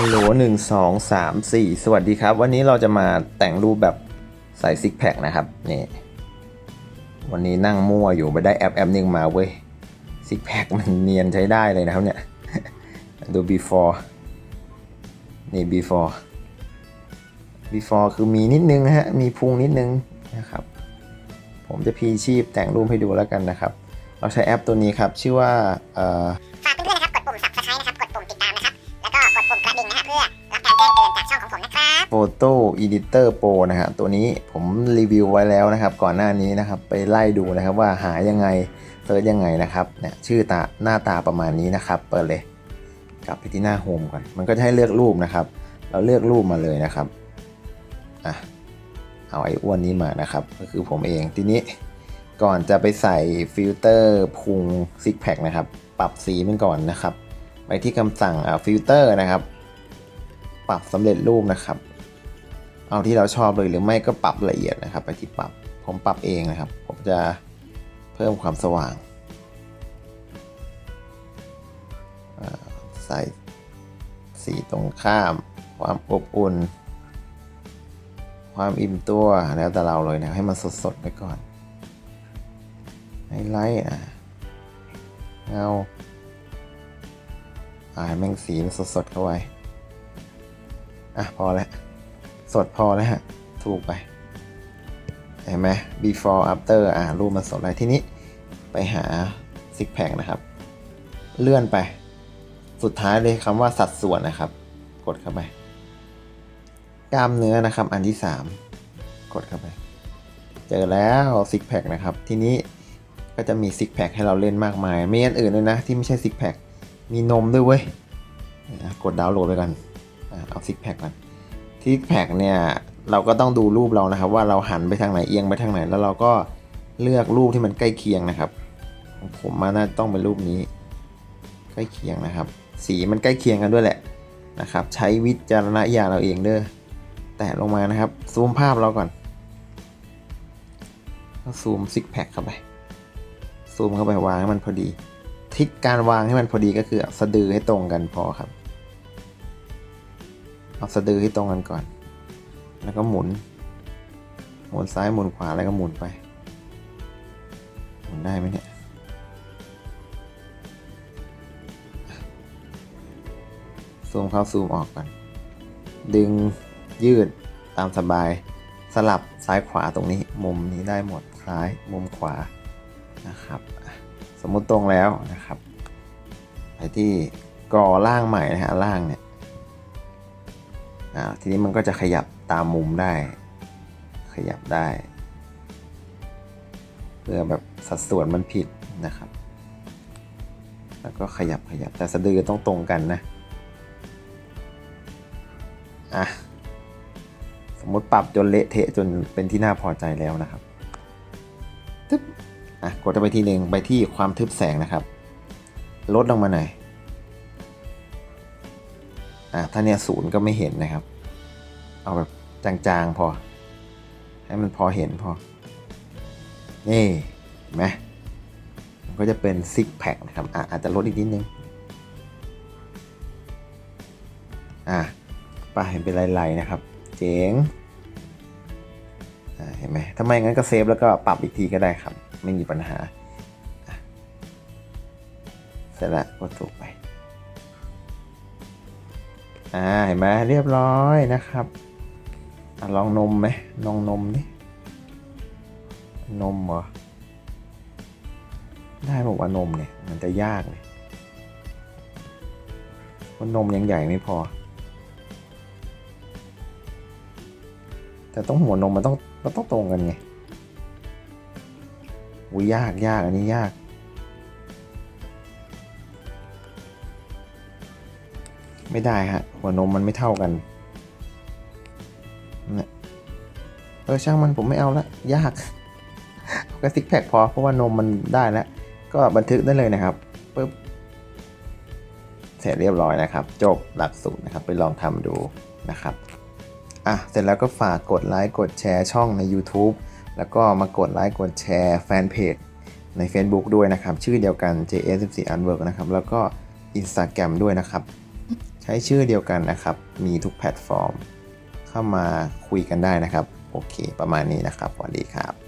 ฮัลโหลหนึ่งสองสามสี่สวัสดีครับ วันนี้เราจะมาแต่งรูปแบบใส่ซิกแพคนะครับนี่วันนี้นั่งมั่วอยู่ไปได้แอปแอปนึงมาเว้ยซิกแพคมันเนียนใช้ได้เลยนะครับเนี่ยดู before นี่ before before คือมีนิดนึงฮะมีพุงนิดนึงนะครับ ผมจะพีชีพแต่งรูปให้ดูแล้วกันนะครับ เราใช้แอปตัวนี้ครับ ชื่อว่า Photo Editor Pro นะฮะตัวนี้ผมรีวิวไว้แล้วนะครับ ก่อนหน้านี้นะครับไปไล่ดูนะครับว่าหายังไงเซิร์ชยังไงนะครับเนี่ยชื่อตาหน้าตาประมาณนี้นะครับเปิดเลยกลับไปที่หน้าโฮมก่อนมันก็จะให้เลือกรูปนะครับ เราเลือกรูปมาเลยนะครับอะเอาไอ้อ้วนนี้มานะครับ ก็คือผมเองทีนี้ก่อนจะไปใส่ฟิลเตอร์พุงซิกแพคนะครับ ปรับสีมันก่อนนะครับ ไปที่คำสั่งฟิลเตอร์นะครับ ปรับสำเร็จรูปนะครับ เอาที่เราชอบเลยหรือไม่ก็ปรับละเอียดนะครับ ไปที่ปรับผมปรับเองนะครับ ผมจะเพิ่มความสว่างใส่สีตรงข้าม ความอบอุ่น ความอิ่มตัวแล้วแต่เราเลยนะให้มันสดๆไปก่อนไฮไลท์อะเงาอ่าให้แม่งสีมันสดๆเข้าไว้ อะ พอแล้ว สดพอแล้วฮะ ถูกไป เห็นไหม before after อ่ารูปมันสดอะไรที่นี้ ไปหา six pack นะครับ เลื่อนไป สุดท้ายเลยคำว่าสัดส่วนนะครับ กดเข้าไป กล้ามเนื้อนะครับ อันที่ 3 กดเข้าไป เจอแล้ว six pack นะครับ ทีนี้ก็จะมี six pack ให้เราเล่นมากมายมีอันอื่นด้วยนะ ที่ไม่ใช่ six pack มีนมด้วยเว้ย กดดาวน์โหลดไปกันอะเอาซิกแพคก่อน ซิกแพคเนี่ยเราก็ต้องดูรูปเรานะครับ ว่าเราหันไปทางไหนเอียงไปทางไหน แล้วเราก็เลือกรูปที่มันใกล้เคียงนะครับ ผมมาน่าต้องเป็นรูปนี้ ใกล้เคียงนะครับ สีมันใกล้เคียงกันด้วยแหละนะครับ ใช้วิจารณญาณเราเองเด้อแตะลงมานะครับ ซูมภาพเราก่อนซูมซิกแพคเข้าไปซูมเข้าไปวางให้มันพอดีทริกการวางให้มันพอดีก็คือสะดือให้ตรงกันพอครับ เอาสะดือให้ตรงกันก่อน แล้วก็หมุน หมุนซ้ายหมุนขวาแล้วก็หมุนไป หมุนได้ไหมเนี่ย ซูมเข้าซูมออกก่อน ดึงยืดตามสบาย สลับซ้ายขวาตรงนี้ มุมนี้ได้หมด ซ้ายมุมขวา นะครับ สมมุติตรงแล้วนะครับ ไปที่กอล่างใหม่นะฮะล่างเนี่ย อ่าทีนี้มันก็จะขยับตามมุมได้ ขยับได้ เพื่อแบบสัดส่วนมันผิดนะครับ แล้วก็ขยับขยับแต่สะดือต้องตรงกันนะอะสมมติปรับจนเละเทะจนเป็นที่น่าพอใจแล้วนะครับทึบอะกดไปทีหนึ่งไปที่ความทึบแสงนะครับ ลดลงมาหน่อย อะถ้าเนี่ยศูนย์ก็ไม่เห็นนะครับ เอาแบบจางๆพอ ให้มันพอเห็นพอ นี่เห็นไหมมันก็จะเป็นซิกแพคนะครับอะอาจจะลดอีกนิดนึง อะป้าเห็นเป็นลายๆนะครับ เจ๋งอะเห็นไหมถ้าไม่งั้นก็เซฟแล้วก็ปรับอีกทีก็ได้ครับ ไม่มีปัญหาเสร็จแล้วก็ถูกไป อ่าเห็นไหมเรียบร้อยนะครับอลองนมไหมลองนมดินมเหรอได้บอกว่านมเนี่ยมันจะยากเลยเพราะนมยังใหญ่ไม่พอ แต่ต้องหัวนมมันต้องมันต้องตรงกันไงอุ้ยยากยากอันนี้ยาก ไม่ได้ฮะ หัวนมมันไม่เท่ากันเนี่ยเออช่างมันผมไม่เอาละยากเอาแค่ซิกแพคพอเพราะว่านมมันได้แล้ว ก็บันทึกได้เลยนะครับปุ๊บเสร็จเรียบร้อยนะครับ จบหลักสูตรนะครับ ไปลองทำดูนะครับอะเสร็จแล้วก็ฝากกดไลค์กดแชร์ช่องใน YouTube แล้วก็มากดไลค์กดแชร์แฟนเพจใน Facebook ด้วยนะครับ ชื่อเดียวกัน JS14 Artwork นะครับ แล้วก็ Instagram ด้วยนะครับ ช้ชื่อเดียวกันนะครับ มีทุกแพลตฟอร์ม เข้ามาคุยกันได้นะครับ โอเค ประมาณนี้นะครับสวัสดีครับ